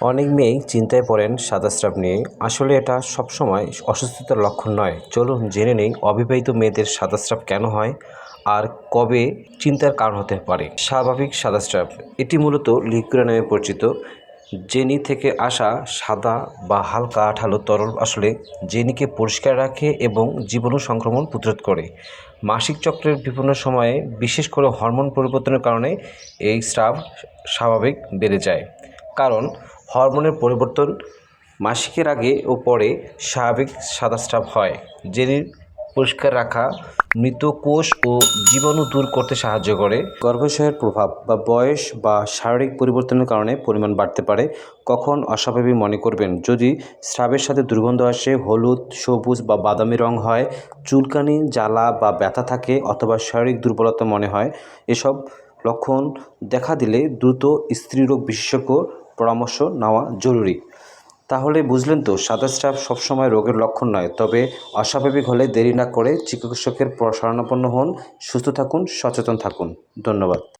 অনেক মেয়েই চিন্তায় পড়েন সাদা স্রাব নিয়ে। আসলে এটা সবসময় অসুস্থতার লক্ষণ নয়। চলুন জেনে নেই অবিবাহিত মেয়েদের সাদা স্রাব কেন হয় আর কবে চিন্তার কারণ হতে পারে। স্বাভাবিক সাদা স্রাব এটি মূলত লিকুইড নামে পরিচিত। জেনি থেকে আসা সাদা বা হালকা আঠালো তরল আসলে জেনিকে পরিষ্কার রাখে এবং জীবাণু সংক্রমণ প্রতিরোধ করে। মাসিক চক্রের বিভিন্ন সময়ে বিশেষ করে হরমোন পরিবর্তনের কারণে এই স্রাব স্বাভাবিক বেড়ে যায়। কারণ হরমোনের পরিবর্তন মাসিকের আগে ও পরে স্বাভাবিক সাদা স্রাব হয়। জেনির পরিষ্কার রাখা, মৃত কোষ ও জীবাণু দূর করতে সাহায্য করে। গর্ভাশয়ের প্রভাব বা বয়স বা শারীরিক পরিবর্তনের কারণে পরিমাণ বাড়তে পারে। কখন অস্বাভাবিক মনে করবেন? যদি স্রাবের সাথে দুর্গন্ধ আসে, হলুদ, সবুজ বা বাদামি রং হয়, চুলকানি, জ্বালা বা ব্যথা থাকে অথবা শারীরিক দুর্বলতা মনে হয়, এসব লক্ষণ দেখা দিলে দ্রুত স্ত্রীরোগ বিশেষজ্ঞ পরামর্শ নেওয়া জরুরি। তাহলে বুঝলেন তো, সাদা স্রাব সবসময় রোগের লক্ষণ নয়, তবে অস্বাভাবিক হলে দেরি না করে চিকিৎসকের শরণাপন্ন হন, সুস্থ থাকুন, সচেতন থাকুন। ধন্যবাদ।